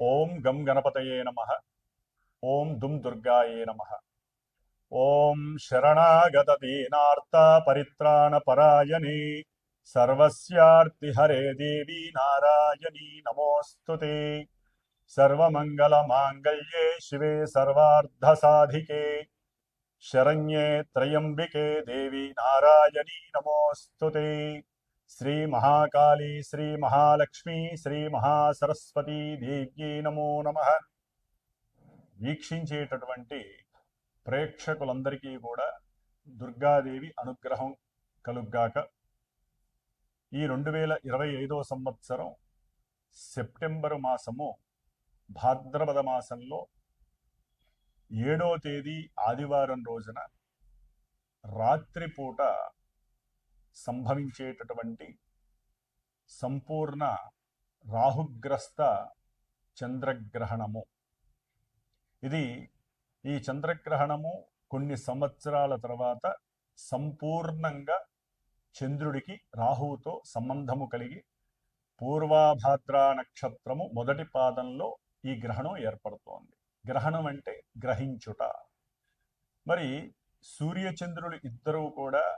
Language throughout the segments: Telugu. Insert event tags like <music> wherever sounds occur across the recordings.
ఓం గం గణపతయే నమ ఓం దుమ్ దుర్గాయే నమ ఓం శరణాగత దీనార్త పరిత్రాణ పరాయణే సర్వస్యార్తి హరే దేవి నారాయణీ నమోస్తుతే సర్వమంగళ మాంగళ్యే శివే సర్వార్ధ సాధికే శరణ్యే త్రయంబికే దేవి నారాయణీ నమోస్తుతే శ్రీ మహాకాళీ శ్రీ మహాలక్ష్మి శ్రీ మహాసరస్వతి దేవ్యై నమో నమ. వీక్షించేటటువంటి ప్రేక్షకులందరికీ కూడా దుర్గాదేవి అనుగ్రహం కలుగ్గాక ఈ రెండు వేల ఇరవై ఐదో సంవత్సరం సెప్టెంబరు మాసము భాద్రపద మాసంలో ఏడో తేదీ ఆదివారం రోజున రాత్రిపూట సంభవించేటటువంటి సంపూర్ణ రాహుగ్రస్త చంద్రగ్రహణము. ఇది ఈ చంద్రగ్రహణము కొన్ని సంవత్సరాల తర్వాత సంపూర్ణంగా చంద్రుడికి రాహువుతో సంబంధము కలిగి పూర్వాభాద్రా నక్షత్రము మొదటి పాదంలో ఈ గ్రహణం ఏర్పడుతోంది. గ్రహణం అంటే గ్రహించుట. మరి సూర్యచంద్రులు ఇద్దరూ కూడా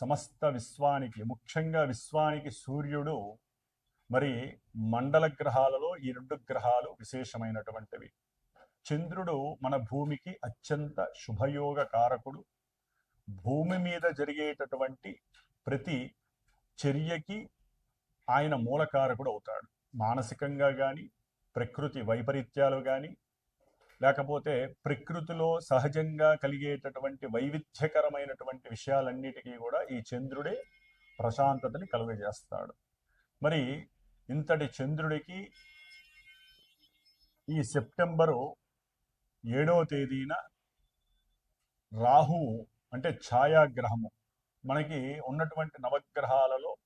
సమస్త విశ్వానికి ముఖ్యంగా విశ్వానికి సూర్యుడు మరి మండల గ్రహాలలో ఈ రెండు గ్రహాలు విశేషమైనటువంటివి. చంద్రుడు మన భూమికి అత్యంత శుభయోగ కారకుడు. భూమి మీద జరిగేటటువంటి ప్రతి చర్యకి ఆయన మూలకారకుడు అవుతాడు. మానసికంగా కానీ ప్రకృతి వైపరీత్యాలు కానీ లేకపోతే ప్రకృతిలో సహజంగా కలిగేటటువంటి వైవిధ్యకరమైనటువంటి విషయాలన్నిటికీ కూడా ఈ చంద్రుడే ప్రశాంతతని కలుగజేస్తాడు. మరి ఇంతటి చంద్రుడికి ఈ సెప్టెంబరు ఏడవ తేదీన రాహువు అంటే ఛాయాగ్రహము. మనకి ఉన్నటువంటి నవగ్రహాలలో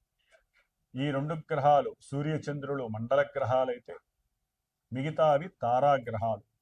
ఈ రెండు గ్రహాలు సూర్యచంద్రులు మండల గ్రహాలైతే మిగతావి తారాగ్రహాలు.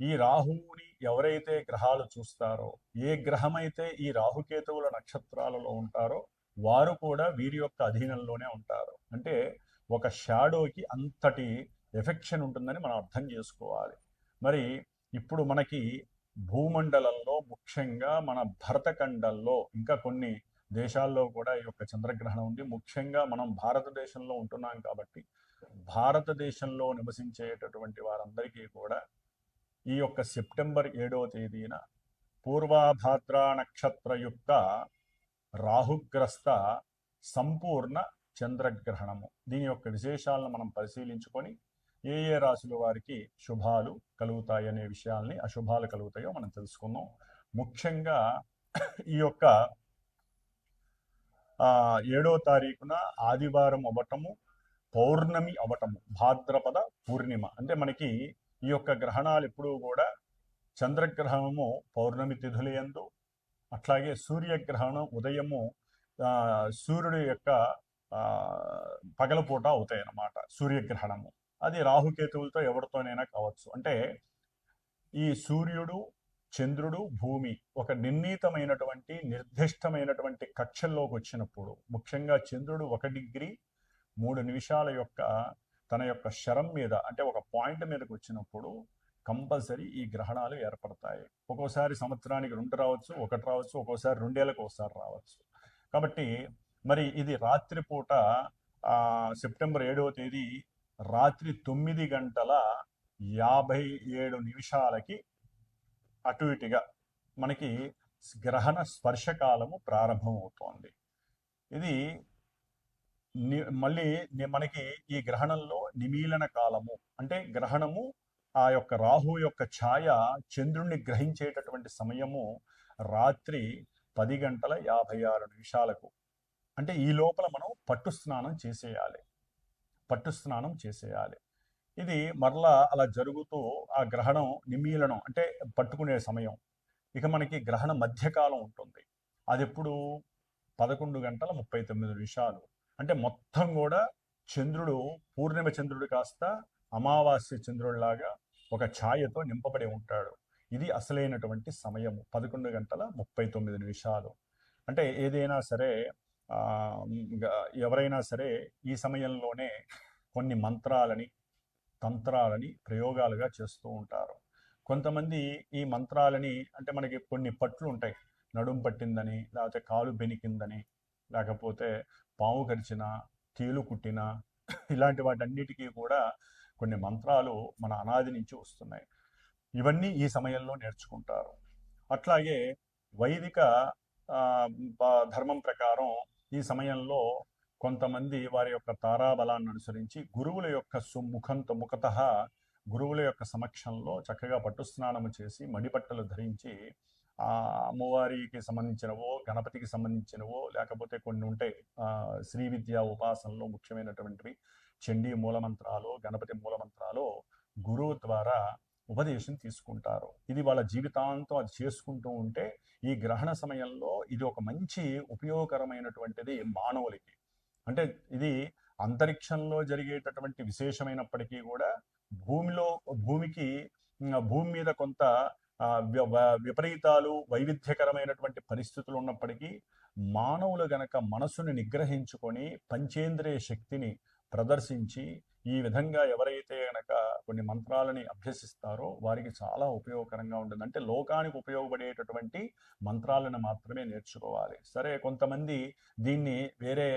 ఈ రాహువుని ఎవరైతే గ్రహాలు చూస్తారో ఏ గ్రహమైతే ఈ రాహుకేతువుల నక్షత్రాలలో ఉంటారో వారు కూడా వీరి యొక్క అధీనంలోనే ఉంటారు. అంటే ఒక షాడోకి అంతటి ఎఫెక్షన్ ఉంటుందని మనం అర్థం చేసుకోవాలి. మరి ఇప్పుడు మనకి భూమండలంలో ముఖ్యంగా మన భరతఖండంలో ఇంకా కొన్ని దేశాల్లో కూడా ఈ యొక్క చంద్రగ్రహణం ఉంది. ముఖ్యంగా మనం భారతదేశంలో ఉంటున్నాం కాబట్టి భారతదేశంలో నివసించేటటువంటి వారందరికీ కూడా ఈ యొక్క సెప్టెంబర్ ఏడవ తేదీన పూర్వాభాద్రా నక్షత్రయుక్త రాహుగ్రస్త సంపూర్ణ చంద్రగ్రహణము. దీని యొక్క విశేషాలను మనం పరిశీలించుకొని ఏ ఏ రాశుల వారికి శుభాలు కలుగుతాయి అనే విషయాల్ని అశుభాలు కలుగుతాయో మనం తెలుసుకుందాం. ముఖ్యంగా ఈ యొక్క ఏడో తారీఖున ఆదివారం అవ్వటము పౌర్ణమి అవటము భాద్రపద పూర్ణిమ. అంటే మనకి ఈ యొక్క గ్రహణాలు ఎప్పుడూ కూడా చంద్రగ్రహణము పౌర్ణమి తిథులయందు అట్లాగే సూర్యగ్రహణం ఉదయము సూర్యుడు సూర్యుడి యొక్క పగలపూట అవుతాయి అన్నమాట సూర్యగ్రహణము. అది రాహుకేతువులతో ఎవరితోనైనా కావచ్చు. అంటే ఈ సూర్యుడు చంద్రుడు భూమి ఒక నిర్ణీతమైనటువంటి నిర్దిష్టమైనటువంటి కక్షల్లోకి వచ్చినప్పుడు ముఖ్యంగా చంద్రుడు ఒక డిగ్రీ మూడు నిమిషాల యొక్క తన యొక్క శరం మీద అంటే ఒక పాయింట్ మీదకి వచ్చినప్పుడు కంపల్సరీ ఈ గ్రహణాలు ఏర్పడతాయి. ఒక్కోసారి సంవత్సరానికి రెండు రావచ్చు ఒకటి రావచ్చు ఒక్కోసారి రెండేళ్ళకి ఒకసారి రావచ్చు. కాబట్టి మరి ఇది రాత్రిపూట సెప్టెంబర్ ఏడవ తేదీ రాత్రి తొమ్మిది గంటల యాభై ఏడు నిమిషాలకి అటు ఇటుగా మనకి గ్రహణ స్పర్శకాలము ప్రారంభమవుతోంది. ఇది మళ్ళీ మనకి ఈ గ్రహణంలో నిమీలన కాలము అంటే గ్రహణము ఆ యొక్క రాహు యొక్క ఛాయ చంద్రుణ్ణి గ్రహించేటటువంటి సమయము రాత్రి పది గంటల యాభై ఆరు నిమిషాలకు. అంటే ఈ లోపల మనం పట్టు స్నానం చేసేయాలి. పట్టు స్నానం చేసేయాలి. ఇది మరలా అలా జరుగుతూ ఆ గ్రహణం నిమీలనం అంటే పట్టుకునే సమయం. ఇక మనకి గ్రహణ మధ్యకాలం ఉంటుంది. అది ఎప్పుడు? పదకొండు గంటల ముప్పై తొమ్మిది నిమిషాలు. అంటే మొత్తం కూడా చంద్రుడు పూర్ణిమ చంద్రుడు కాస్త అమావాస్య చంద్రుడిలాగా ఒక ఛాయతో నింపబడి ఉంటాడు. ఇది అసలైనటువంటి సమయము. పదకొండు గంటల ముప్పై తొమ్మిది నిమిషాలు. అంటే ఏదైనా సరే ఎవరైనా సరే ఈ సమయంలోనే కొన్ని మంత్రాలని తంత్రాలని ప్రయోగాలుగా చేస్తూ ఉంటారు. కొంతమంది ఈ మంత్రాలని అంటే మనకి కొన్ని పట్లు ఉంటాయి. నడుం పట్టిందని లేకపోతే కాలు బెనికిందని లేకపోతే పాము కరిచిన తేలు కుట్టిన <coughs> ఇలాంటి వాటన్నిటికీ కూడా కొన్ని మంత్రాలు మన అనాది నుంచి వస్తున్నాయి. ఇవన్నీ ఈ సమయంలో నేర్చుకుంటారు. అట్లాగే వైదిక ధర్మం ప్రకారం ఈ సమయంలో కొంతమంది వారి యొక్క తారాబలాన్ని అనుసరించి గురువుల యొక్క సుముఖంతో ముఖత గురువుల యొక్క సమక్షంలో చక్కగా పట్టు స్నానము చేసి మడిపట్టలు ధరించి అమ్మవారికి సంబంధించినవో గణపతికి సంబంధించినవో లేకపోతే కొన్ని ఉంటాయి శ్రీ విద్యా ఉపాసనలో ముఖ్యమైనటువంటివి. చండీ మూలమంత్రాలు గణపతి మూలమంత్రాలు గురువు ద్వారా ఉపదేశం తీసుకుంటారు. ఇది వాళ్ళ జీవితాంతం అది చేసుకుంటూ ఉంటే ఈ గ్రహణ సమయంలో ఇది ఒక మంచి ఉపయోగకరమైనటువంటిది మానవులకి. అంటే ఇది అంతరిక్షంలో జరిగేటటువంటి విశేషమైనప్పటికీ కూడా భూమిలో భూమికి భూమి మీద కొంత విపరీతాలు వైవిధ్యకరమైనటువంటి పరిస్థితులు ఉన్నప్పటికీ మానవులు గనక మనసుని నిగ్రహించుకొని పంచేంద్రియ శక్తిని ప్రదర్శించి ఈ విధంగా ఎవరైతే గనక కొన్ని మంత్రాలని అభ్యసిస్తారో వారికి చాలా ఉపయోగకరంగా ఉంటుంది. అంటే లోకానికి ఉపయోగపడేటటువంటి మంత్రాలను మాత్రమే నేర్చుకోవాలి. సరే కొంతమంది దీన్ని వేరే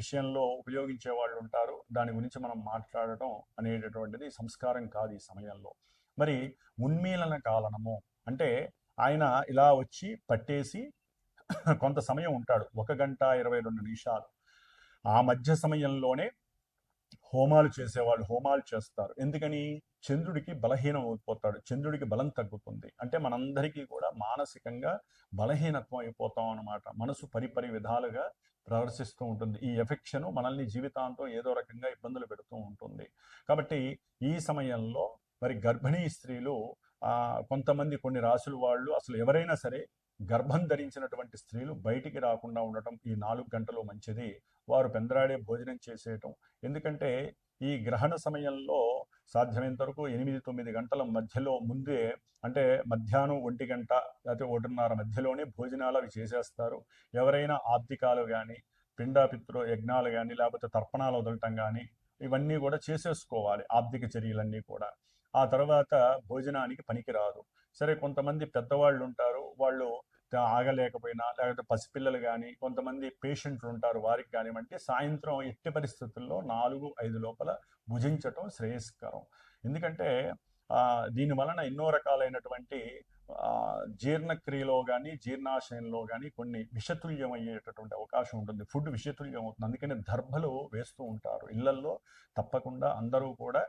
విషయంలో ఉపయోగించే వాళ్ళు ఉంటారు. దాని గురించి మనం మాట్లాడటం అనేటటువంటిది సంస్కారం కాదు ఈ సమయంలో. మరి ఉన్మీలన కాలనము. అంటే ఆయన ఇలా వచ్చి పట్టేసి <coughs> కొంత సమయం ఉంటాడు. ఒక గంట ఇరవై రెండు నిమిషాలు. ఆ మధ్య సమయంలోనే హోమాలు చేసేవాళ్ళు హోమాలు చేస్తారు. ఎందుకని? చంద్రుడికి బలహీనం అయిపోతాడు చంద్రుడికి బలం తగ్గుతుంది. అంటే మనందరికీ కూడా మానసికంగా బలహీనత్వం అయిపోతాం అన్నమాట. మనసు పరిపరి విధాలుగా ప్రదర్శిస్తూ ఉంటుంది. ఈ ఎఫెక్షన్ మనల్ని జీవితాంతం ఏదో రకంగా ఇబ్బందులు పెడుతూ ఉంటుంది. కాబట్టి ఈ సమయంలో మరి గర్భిణీ స్త్రీలు కొంతమంది కొన్ని రాసుల వాళ్ళు అసలు ఎవరైనా సరే గర్భం ధరించినటువంటి స్త్రీలు బయటికి రాకుండా ఉండటం ఈ నాలుగు గంటలు మంచిది. వారు పెందరాడే భోజనం చేసేయటం. ఎందుకంటే ఈ గ్రహణ సమయంలో సాధ్యమైనంత వరకు ఎనిమిది తొమ్మిది గంటల మధ్యలో ముందే అంటే మధ్యాహ్నం ఒంటి గంట లేకపోతే ఒకటిన్నర మధ్యలోనే భోజనాలు అవి చేసేస్తారు. ఎవరైనా ఆబ్దికాలు కానీ పిండాపిత్రు యజ్ఞాలు కానీ లేకపోతే తర్పణాలు వదలటం కానీ ఇవన్నీ కూడా చేసేసుకోవాలి ఆబ్దిక చర్యలన్నీ కూడా. ఆ తర్వాత భోజనానికి పనికిరాదు. సరే కొంతమంది పెద్దవాళ్ళు ఉంటారు వాళ్ళు ఆగలేకపోయినా లేకపోతే పసిపిల్లలు కానీ కొంతమంది పేషెంట్లు ఉంటారు వారికి కానివ్వండి సాయంత్రం ఎట్టి పరిస్థితుల్లో నాలుగు ఐదు లోపల భుజించటం శ్రేయస్కరం. ఎందుకంటే దీని వలన ఎన్నో రకాలైనటువంటి జీర్ణక్రియలో కానీ జీర్ణాశయంలో కానీ కొన్ని విషతుల్యం అయ్యేటటువంటి అవకాశం ఉంటుంది. ఫుడ్ విషతుల్యం అవుతుంది అందుకనే దర్భలు వేస్తూ ఉంటారు. ఇళ్ళల్లో తప్పకుండా అందరూ కూడా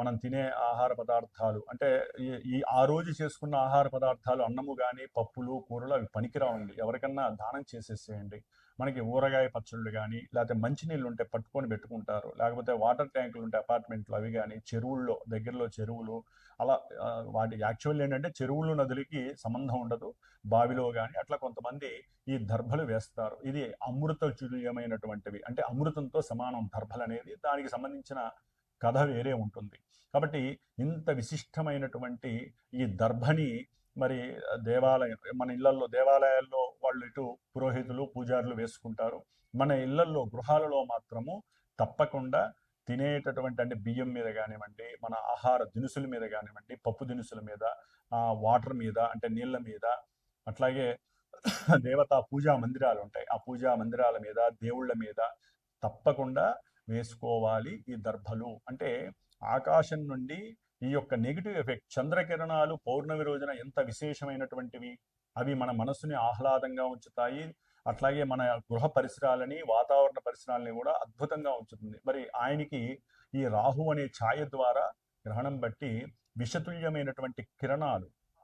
మనం తినే ఆహార పదార్థాలు అంటే ఈ ఈ ఆ రోజు చేసుకున్న ఆహార పదార్థాలు అన్నము కానీ పప్పులు కూరలు అవి పనికిరావండి. ఎవరికన్నా దానం చేసేసేయండి. మనకి ఊరగాయ పచ్చళ్ళు కానీ లేకపోతే మంచినీళ్ళు ఉంటే పట్టుకొని పెట్టుకుంటారు. లేకపోతే వాటర్ ట్యాంకులు ఉంటే అపార్ట్మెంట్లు అవి కానీ చెరువుల్లో దగ్గరలో చెరువులు అలా వాటి యాక్చువల్ ఏంటంటే చెరువులు నదులకి సంబంధం ఉండదు. బావిలో కానీ అట్లా కొంతమంది ఈ దర్భలు వేస్తారు. ఇది అమృత చుల్యమైనటువంటివి అంటే అమృతంతో సమానం దర్భలు అనేది దానికి సంబంధించిన కథ వేరే ఉంటుంది. కాబట్టి ఇంత విశిష్టమైనటువంటి ఈ దర్భని మరి దేవాలయం మన ఇళ్ళలో దేవాలయాల్లో వాళ్ళు ఇటు పురోహితులు పూజారులు వేసుకుంటారు. మన ఇళ్ళలో గృహాలలో మాత్రము తప్పకుండా తినేటటువంటి అంటే బియ్యం మీద కానివ్వండి మన ఆహార దినుసుల మీద కానివ్వండి పప్పు దినుసుల మీద వాటర్ మీద అంటే నీళ్ళ మీద అట్లాగే దేవతా పూజా మందిరాలు ఉంటాయి. ఆ పూజా మందిరాల మీద దేవుళ్ళ మీద తప్పకుండా వేసుకోవాలి ఈ దర్భలు. అంటే ఆకాశం నుండి ఈ యొక్క నెగిటివ్ ఎఫెక్ట్ చంద్రకిరణాలు పౌర్ణమి రోజున ఎంత విశేషమైనటువంటివి అవి మన మనసుని ఆహ్లాదంగా ఉంచుతాయి. అట్లాగే మన గృహ పరిసరాలని వాతావరణ పరిసరాలని కూడా అద్భుతంగా ఉంచుతుంది. మరి ఆయనకి ఈ రాహు అనే ఛాయ ద్వారా గ్రహణం బట్టి విషతుల్యమైనటువంటి కిరణాలు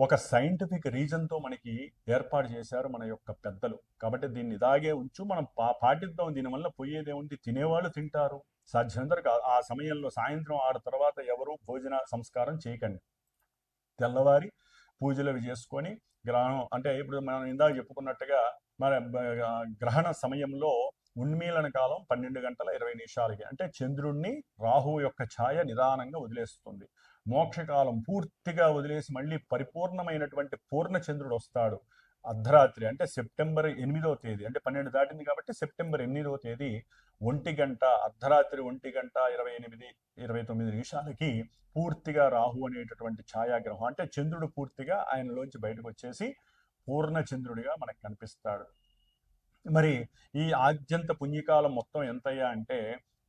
ఒక సైంటిఫిక్ రీజన్తో మనకి ఏర్పాటు చేశారు మన యొక్క పెద్దలు. కాబట్టి దీన్ని ఇదాగే ఉంచు మనం పా పాటిద్దాం. దీనివల్ల పోయేదేముంది? తినేవాళ్ళు తింటారు. సాధ్యమంతరకు ఆ- సమయంలో సాయంత్రం ఆరు తర్వాత ఎవరు భోజన సంస్కారం చేయకండి. తెల్లవారి పూజలు అవి చేసుకొని గ్రహణం అంటే ఇప్పుడు మనం ఇందాక చెప్పుకున్నట్టుగా మన గ్రహణ సమయంలో ఉన్మీలన కాలం పన్నెండు గంటల ఇరవై నిమిషాలకి. అంటే చంద్రుణ్ణి రాహువు యొక్క ఛాయ నిదానంగా వదిలేస్తుంది. మోక్షకాలం పూర్తిగా వదిలేసి మళ్ళీ పరిపూర్ణమైనటువంటి పూర్ణచంద్రుడు వస్తాడు అర్ధరాత్రి అంటే సెప్టెంబర్ ఎనిమిదవ తేదీ. అంటే పన్నెండు దాటింది కాబట్టి సెప్టెంబర్ ఎనిమిదవ తేదీ ఒంటి గంట అర్ధరాత్రి ఒంటి గంట ఇరవై ఎనిమిది ఇరవై తొమ్మిది నిమిషాలకి పూర్తిగా రాహు అనేటటువంటి ఛాయాగ్రహం. అంటే చంద్రుడు పూర్తిగా ఆయనలోంచి బయటకు వచ్చేసి పూర్ణచంద్రుడిగా మనకు కనిపిస్తాడు. మరి ఈ ఆద్యంత పుణ్యకాలం మొత్తం ఎంతయ్యా అంటే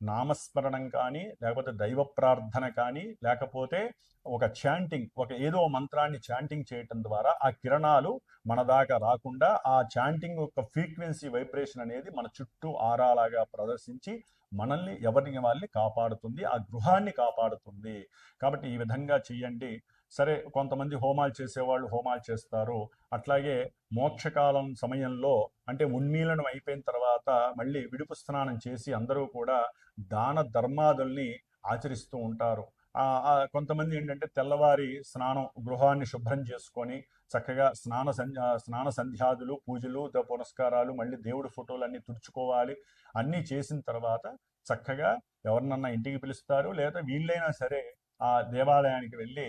నామస్మరణం కానీ లేకపోతే దైవ ప్రార్థన కానీ లేకపోతే ఒక చాంటింగ్ ఒక ఏదో మంత్రాన్ని చాంటింగ్ చేయటం ద్వారా ఆ కిరణాలు మన దాకా రాకుండా ఆ చాంటింగ్ యొక్క ఫ్రీక్వెన్సీ వైబ్రేషన్ అనేది మన చుట్టూ ఆరాలాగా ప్రదర్శించి మనల్ని ఎవరిని వాళ్ళని కాపాడుతుంది ఆ గృహాన్ని కాపాడుతుంది. కాబట్టి ఈ విధంగా చెయ్యండి సరే కొంతమంది హోమాలు చేసేవాళ్ళు హోమాలు చేస్తారు. అట్లాగే మోక్షకాలం సమయంలో అంటే ఉన్మీలనం అయిపోయిన తర్వాత మళ్ళీ విడుపు స్నానం చేసి అందరూ కూడా దాన ధర్మాదుల్ని ఆచరిస్తూ ఉంటారు. కొంతమంది ఏంటంటే తెల్లవారి స్నానం గృహాన్ని శుభ్రం చేసుకొని చక్కగా స్నాన స్నాన సంధ్యాదులు పూజలు పునస్కారాలు మళ్ళీ దేవుడి ఫోటోలన్నీ తుడుచుకోవాలి. అన్నీ చేసిన తర్వాత చక్కగా ఎవరినన్నా ఇంటికి పిలుస్తారు. లేదా వీళ్ళైనా సరే ఆ దేవాలయానికి వెళ్ళి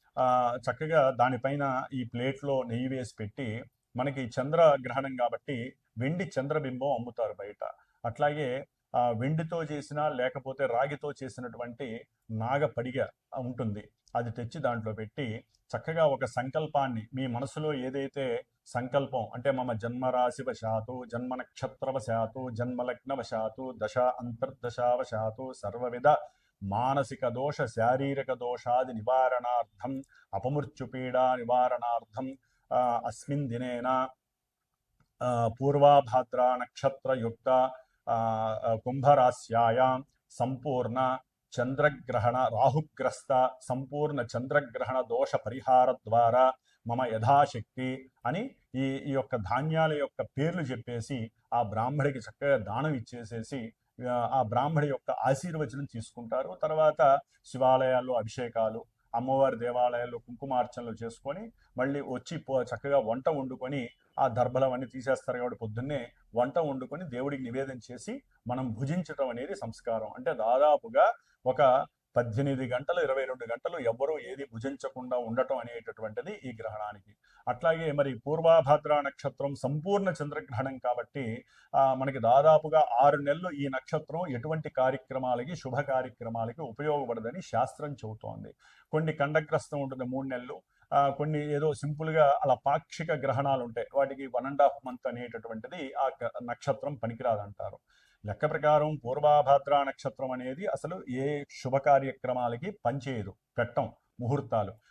చక్కగా దానిపైన ఈ ప్లేట్లో నెయ్యి వేసి పెట్టి మనకి చంద్రగ్రహణం కాబట్టి వెండి చంద్రబింబం అమ్ముతారు బయట. అట్లాగే వెండితో చేసిన లేకపోతే రాగితో చేసినటువంటి నాగపడిగ ఉంటుంది. అది తెచ్చి దాంట్లో పెట్టి చక్కగా ఒక సంకల్పాన్ని మీ మనసులో ఏదైతే సంకల్పం అంటే మమ జన్మరాశివ శాతు జన్మ నక్షత్రవశాతు జన్మలగ్నవశాతు జన్మలగ్న వశాతు దశ అంతర్దశావశాతు సర్వవిధ మానసిక దోష శారీరక దోషాది నివారణార్థం అపమృత్యుపీడా నివారణార్థం అస్మిన్ దినేన పూర్వాభాద్ర నక్షత్రయుక్త ఆ, కుంభరాశ్యాయాం సంపూర్ణ చంద్రగ్రహణ రాహుగ్రస్త సంపూర్ణ చంద్రగ్రహణ దోష పరిహార ద్వారా మమ యథాశక్తి అని ఈ ఈ యొక్క ధాన్యాల యొక్క పేర్లు చెప్పేసి ఆ బ్రాహ్మడికి చక్కగా దానం ఇచ్చేసేసి ఆ, బ్రాహ్మడి యొక్క ఆశీర్వచనం తీసుకుంటారు. తర్వాత శివాలయాల్లో అభిషేకాలు అమ్మవారి దేవాలయాల్లో కుంకుమార్చనలు చేసుకొని మళ్ళీ వచ్చి చక్కగా వంట వండుకొని ఆ దర్భలం అన్ని తీసేస్తారు కాబట్టి పొద్దున్నే వంట వండుకొని దేవుడికి నివేదన చేసి మనం భుజించటం అనేది సంస్కారం. అంటే దాదాపుగా ఒక పద్దెనిమిది గంటలు ఇరవై రెండు గంటలు ఎవ్వరూ ఏది భుజించకుండా ఉండటం అనేటటువంటిది ఈ గ్రహణానికి. అట్లాగే మరి పూర్వాభాద్ర నక్షత్రం సంపూర్ణ చంద్రగ్రహణం కాబట్టి మనకి దాదాపుగా ఆరు నెలలు ఈ నక్షత్రం ఎటువంటి కార్యక్రమాలకి శుభ కార్యక్రమాలకి ఉపయోగపడదని శాస్త్రం చెబుతోంది. కొన్ని కండగ్రస్తం ఉంటుంది మూడు నెలలు కొన్ని ఏదో సింపుల్గా అలా పాక్షిక గ్రహణాలు ఉంటాయి. వాటికి వన్ అండ్ హాఫ్ మంత్ అనేటటువంటిది ఆ నక్షత్రం పనికిరాదంటారు. లెక్క ప్రకారం పూర్వాభాద్ర నక్షత్రం అనేది అసలు ఏ శుభ కార్యక్రమాలకి పనిచేయదు పెట్టం ముహూర్తాలు.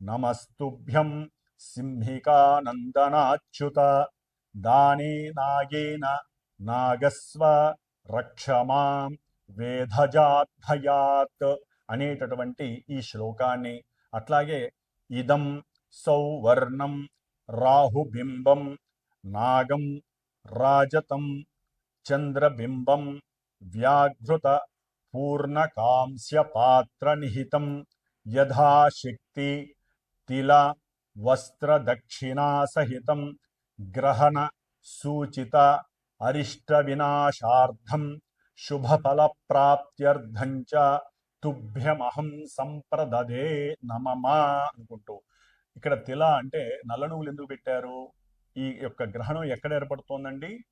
నమస్తుభ్యం సింహికానందనాచ్యుత దానే నాగేన నాగస్వ రక్షమాం వేధజాద్భయాత్ అనేటటువంటి ఈ శ్లోకాన్ని. అట్లాగే ఇదం సౌవర్ణం రాహుబింబం నాగం రాజతం చంద్రబింబం వ్యాఘృత పూర్ణకాంస్య పాత్ర నిహితం యథాశక్తి తిల వస్త్రదక్షిణాసహితం గ్రహణ సూచిత అరిష్ట వినాశార్థం శుభఫల ప్రాప్త్యర్థం చ తుభ్యమహం సంప్రదదే నమమా అనుకుంటూ. ఇక్కడ తిల అంటే నల్ల నువ్వులు ఎందుకు పెట్టారు? ఈ యొక్క గ్రహణం ఎక్కడ ఏర్పడుతోందండి?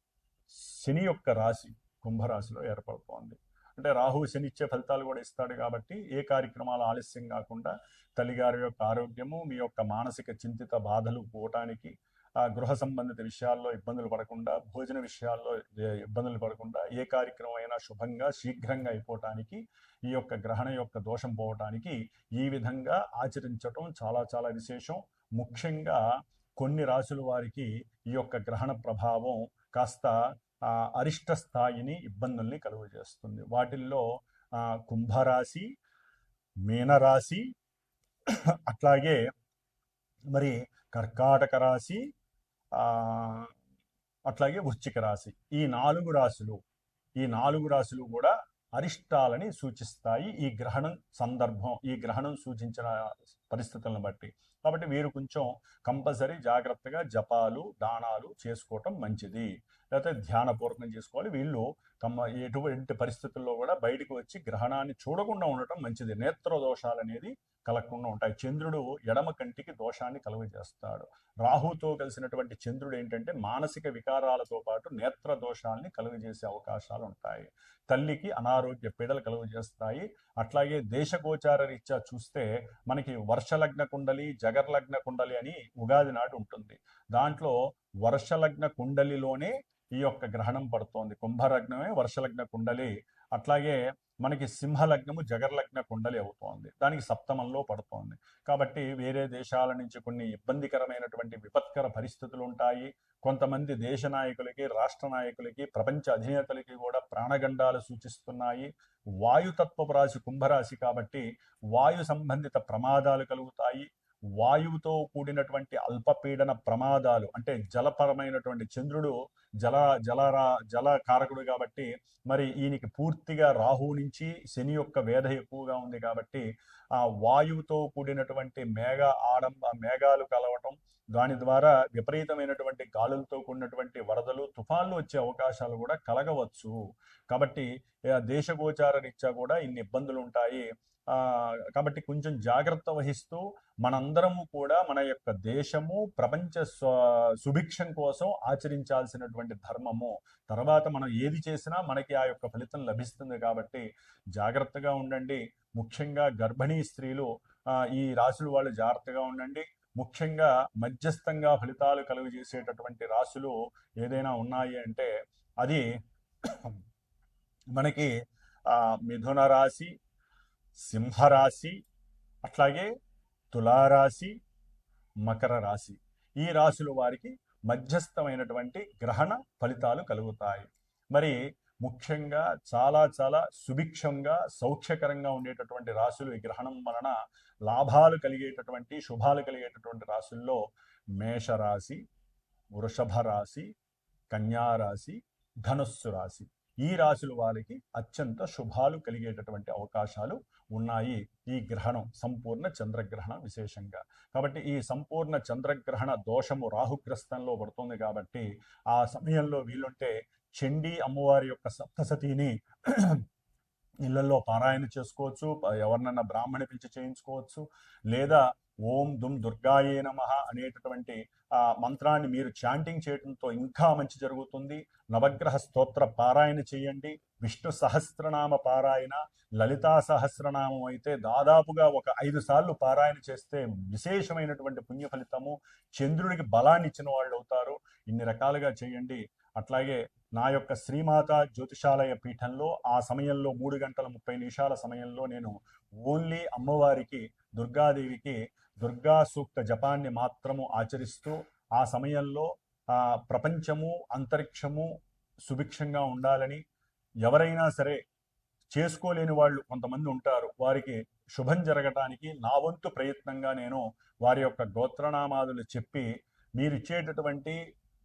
శని యొక్క రాశి కుంభరాశిలో ఏర్పడుతోంది. అంటే రాహు శని ఇచ్చే ఫలితాలు కూడా ఇస్తాడు కాబట్టి ఏ కార్యక్రమాలు ఆలస్యం కాకుండా తల్లిగారి యొక్క ఆరోగ్యము మీ యొక్క మానసిక చింతిత బాధలు పోవటానికి ఆ గృహ సంబంధిత విషయాల్లో ఇబ్బందులు పడకుండా భోజన విషయాల్లో ఇబ్బందులు పడకుండా ఏ కార్యక్రమం అయినా శుభంగా శీఘ్రంగా అయిపోవటానికి ఈ యొక్క గ్రహణ యొక్క దోషం పోవటానికి ఈ విధంగా ఆచరించటం చాలా చాలా విశేషం. ముఖ్యంగా కొన్ని రాసుల వారికి ఈ యొక్క గ్రహణ ప్రభావం కాస్త అరిష్ట స్థాయిని ఇబ్బందుల్ని కలుగజేస్తుంది వాటిల్లో కుంభరాశి మీనరాశి <clears throat> అట్లాగే మరి కర్కాటక రాశి అట్లాగే వృశ్చిక రాశి. ఈ నాలుగు రాశులు ఈ నాలుగు రాశులు కూడా అరిష్టాలని సూచిస్తాయి ఈ గ్రహణం సందర్భం ఈ గ్రహణం సూచించిన పరిస్థితులను బట్టి. కాబట్టి వీరు కొంచెం కంపల్సరీ జాగ్రత్తగా జపాలు దానాలు చేసుకోవటం మంచిది. లేకపోతే ధ్యానపూర్వకం చేసుకోవాలి. వీళ్ళు తమ ఎటువంటి పరిస్థితుల్లో కూడా బయటకు వచ్చి గ్రహణాన్ని చూడకుండా ఉండటం మంచిది. నేత్ర దోషాలు అనేది కలగకుండా ఉంటాయి. చంద్రుడు ఎడమ కంటికి దోషాన్ని కలుగజేస్తాడు. రాహుతో కలిసినటువంటి చంద్రుడు ఏంటంటే మానసిక వికారాలతో పాటు నేత్ర దోషాల్ని కలుగజేసే అవకాశాలు ఉంటాయి. తల్లికి అనారోగ్య పీడలు కలుగజేస్తాయి. అట్లాగే దేశగోచార రీత్యా చూస్తే మనకి వర్షలగ్న కుండలి జగర్లగ్న కుండలి అని ఉగాది నాడు ఉంటుంది. దాంట్లో వర్షలగ్న కుండలిలోనే ఈ యొక్క గ్రహణం పడుతోంది. కుంభలగ్నమే వర్షలగ్న కుండలి. అట్లాగే మనకి సింహలగ్నము జగర్లగ్న కుండలి అవుతోంది. దానికి సప్తమంలో పడుతోంది. కాబట్టి వేరే దేశాల నుంచి కొన్ని ఇబ్బందికరమైనటువంటి విపత్కర పరిస్థితులు ఉంటాయి కొంతమంది దేశ నాయకులకి రాష్ట్ర నాయకులకి ప్రపంచ అధినేతలకి కూడా ప్రాణగండాలు సూచిస్తున్నాయి. వాయుతత్వపు రాశి కుంభరాశి కాబట్టి వాయు సంబంధిత ప్రమాదాలు కలుగుతాయి. వాయువుతో కూడినటువంటి అల్పపీడన ప్రమాదాలు అంటే జలపరమైనటువంటి చంద్రుడు జల జలరా జల కారకుడు కాబట్టి మరి ఈయనకి పూర్తిగా రాహు నుంచి శని యొక్క వేధ ఎక్కువగా ఉంది కాబట్టి ఆ వాయువుతో కూడినటువంటి మేఘ ఆడంబ మేఘాలు కలవటం దాని ద్వారా విపరీతమైనటువంటి గాలులతో కూడినటువంటి వరదలు తుఫాన్లు వచ్చే అవకాశాలు కూడా కలగవచ్చు. కాబట్టి దేశగోచార రీత్యా కూడా ఇన్ని ఇబ్బందులు ఉంటాయి. కాబట్టి కొంచెం జాగ్రత్త వహిస్తూ మనందరము కూడా మన యొక్క దేశము ప్రపంచ సుభిక్షం కోసం ఆచరించాల్సినటువంటి ధర్మము. తర్వాత మనం ఏది చేసినా మనకి ఆ యొక్క ఫలితం లభిస్తుంది కాబట్టి జాగ్రత్తగా ఉండండి. ముఖ్యంగా గర్భిణీ స్త్రీలు ఈ రాశులు వాళ్ళు జాగ్రత్తగా ఉండండి. ముఖ్యంగా మధ్యస్థంగా ఫలితాలు కలుగజేసేటటువంటి రాశులు ఏదైనా ఉన్నాయి అంటే అది మనకి మిథున రాశి సింహరాశి అట్లాగే తులారాశి మకర రాశి. ఈ రాశుల వారికి మధ్యస్థమైనటువంటి గ్రహణ ఫలితాలు కలుగుతాయి. మరి ముఖ్యంగా చాలా చాలా సుభిక్షంగా సౌఖ్యకరంగా ఉండేటటువంటి రాశులు ఈ గ్రహణం వలన లాభాలు కలిగేటటువంటి శుభాలు కలిగేటటువంటి రాశుల్లో మేషరాశి వృషభ రాశి కన్యా రాశి ధనుస్సు రాశి. ఈ రాశుల వారికి అత్యంత శుభాలు కలిగేటటువంటి అవకాశాలు ఉన్నాయి ఈ గ్రహణం సంపూర్ణ చంద్రగ్రహణం విశేషంగా. కాబట్టి ఈ సంపూర్ణ చంద్రగ్రహణ దోషము రాహుగ్రస్తంలో పడుతుంది కాబట్టి ఆ సమయంలో వీలుంటే చండీ అమ్మవారి యొక్క సప్తసతిని ఇళ్ళలో పారాయణ చేసుకోవచ్చు ఎవరినన్నా బ్రాహ్మణి పిలిచి చేయించుకోవచ్చు లేదా ఓం దుమ్ దుర్గాయే నమ అనేటటువంటి ఆ మంత్రాన్ని మీరు చాంటింగ్ చేయడంతో ఇంకా మంచి జరుగుతుంది. నవగ్రహ స్తోత్ర పారాయణ చేయండి. విష్ణు సహస్రనామ పారాయణ లలితా సహస్రనామం అయితే దాదాపుగా ఒక ఐదు సార్లు పారాయణ చేస్తే విశేషమైనటువంటి పుణ్య ఫలితము. చంద్రుడికి బలాన్ని ఇచ్చిన వాళ్ళు అవుతారు ఇన్ని రకాలుగా చేయండి. అట్లాగే నా యొక్క శ్రీమాత జ్యోతిషాలయ పీఠంలో ఆ సమయంలో మూడు గంటల ముప్పై నిమిషాల సమయంలో నేను ఓన్లీ అమ్మవారికి దుర్గాదేవికి దుర్గా సూక్త జపాన్ని మాత్రము ఆచరిస్తూ ఆ సమయంలో ప్రపంచము అంతరిక్షము సుభిక్షంగా ఉండాలని ఎవరైనా సరే చేసుకోలేని వాళ్ళు కొంతమంది ఉంటారు. వారికి శుభం జరగటానికి నా వంతు ప్రయత్నంగా నేను వారి యొక్క గోత్రనామాదులు చెప్పి మీరు ఇచ్చేటటువంటి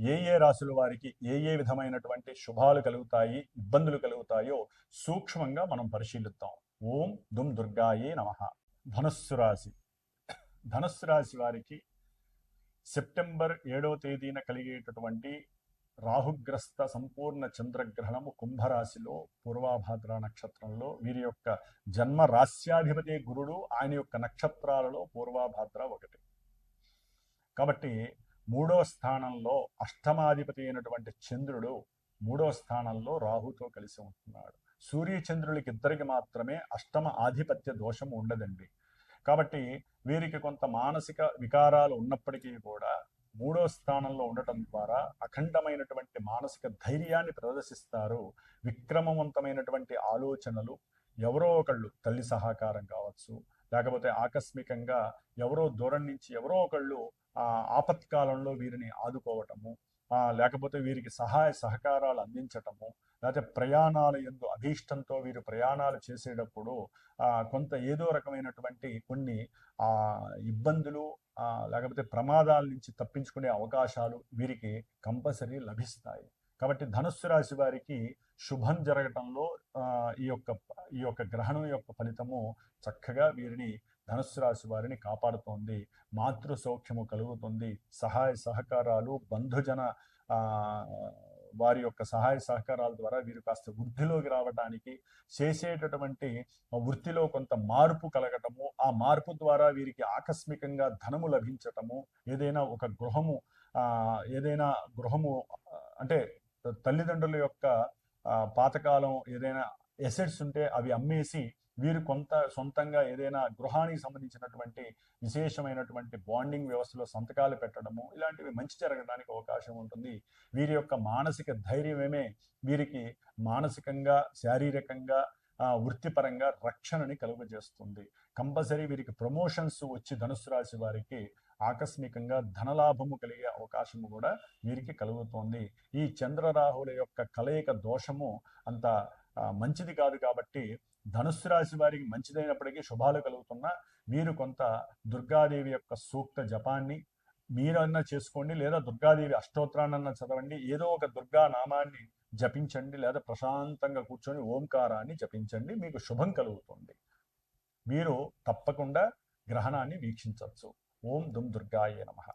ఏ ఏ రాశుల వారికి ఏ ఏ విధమైనటువంటి శుభాలు కలుగుతాయి ఇబ్బందులు కలుగుతాయో సూక్ష్మంగా మనం పరిశీలిద్దాం. ఓం దుమ్ దుర్గాయే నమ. ధనుస్సు రాశి. ధనుస్సు రాశి వారికి సెప్టెంబర్ ఏడవ తేదీన కలిగేటటువంటి రాహుగ్రస్త సంపూర్ణ చంద్రగ్రహణము కుంభరాశిలో పూర్వాభాద్ర నక్షత్రంలో వీరి యొక్క జన్మ రాస్యాధిపతి గురుడు ఆయన యొక్క నక్షత్రాలలో పూర్వాభాద్ర ఒకటి. కాబట్టి మూడో స్థానంలో అష్టమాధిపతి అయినటువంటి చంద్రుడు మూడో స్థానంలో రాహుతో కలిసి ఉంటున్నాడు. సూర్యచంద్రులకి ఇద్దరికి మాత్రమే అష్టమ ఆధిపత్య దోషం ఉండదండి. కాబట్టి వీరికి కొంత మానసిక వికారాలు ఉన్నప్పటికీ కూడా మూడో స్థానంలో ఉండటం ద్వారా అఖండమైనటువంటి మానసిక ధైర్యాన్ని ప్రదర్శిస్తారు. విక్రమవంతమైనటువంటి ఆలోచనలు ఎవరో ఒకళ్ళు తల్లి సహకారం కావచ్చు లేకపోతే ఆకస్మికంగా ఎవరో దూరం నుంచి ఎవరో ఒకళ్ళు ఆపత్కాలంలో వీరిని ఆదుకోవటము లేకపోతే వీరికి సహాయ సహకారాలు అందించటము లేకపోతే ప్రయాణాల ఎందు అభీష్టంతో వీరు ప్రయాణాలు చేసేటప్పుడు కొంత ఏదో రకమైనటువంటి కొన్ని ఇబ్బందులు లేకపోతే ప్రమాదాల నుంచి తప్పించుకునే అవకాశాలు వీరికి కంపల్సరీ లభిస్తాయి. కాబట్టి ధనుస్సు రాశి వారికి శుభం జరగటంలో ఈ యొక్క ఈ యొక్క గ్రహణం యొక్క ఫలితము చక్కగా వీరిని ధనుసు రాశి వారిని కాపాడుతోంది మాతృ సౌఖ్యము కలుగుతుంది సహాయ సహకారాలు బంధుజన వారి యొక్క సహాయ సహకారాల ద్వారా వీరు కాస్త వృద్ధిలోకి రావడానికి చేసేటటువంటి వృత్తిలో కొంత మార్పు కలగటము ఆ మార్పు ద్వారా వీరికి ఆకస్మికంగా ధనము లభించటము ఏదైనా ఒక గృహము ఏదైనా గృహము అంటే తల్లిదండ్రుల యొక్క పాతకాలం ఏదైనా ఎసెట్స్ ఉంటే అవి అమ్మేసి వీరు కొంత సొంతంగా ఏదైనా గృహానికి సంబంధించినటువంటి విశేషమైనటువంటి బాండింగ్ వ్యవస్థలో సంతకాలు పెట్టడము ఇలాంటివి మంచి జరగడానికి అవకాశం ఉంటుంది. వీరి యొక్క మానసిక ధైర్యమే వీరికి మానసికంగా శారీరకంగా వృత్తిపరంగా రక్షణని కలుగజేస్తుంది. కంపల్సరీ వీరికి ప్రమోషన్స్ వచ్చి ధనుసు రాశి వారికి ఆకస్మికంగా ధనలాభము కలిగే అవకాశము కూడా వీరికి కలుగుతోంది. ఈ చంద్రరాహుల యొక్క కలయిక దోషము అంత మంచిది కాదు కాబట్టి ధనుస్సు రాశి వారికి మంచిదైనప్పటికీ శుభాలు కలుగుతున్నా మీరు కొంత దుర్గాదేవి యొక్క సూక్త జపాన్ని మీరన్నా చేసుకోండి లేదా దుర్గాదేవి అష్టోత్తరాన్నన్నా చదవండి. ఏదో ఒక దుర్గా నామాన్ని జపించండి లేదా ప్రశాంతంగా కూర్చొని ఓంకారాన్ని జపించండి. మీకు శుభం కలుగుతుంది. మీరు తప్పకుండా గ్రహణాన్ని వీక్షించవచ్చు. ఓం దుమ్ దుర్గాయే నమ.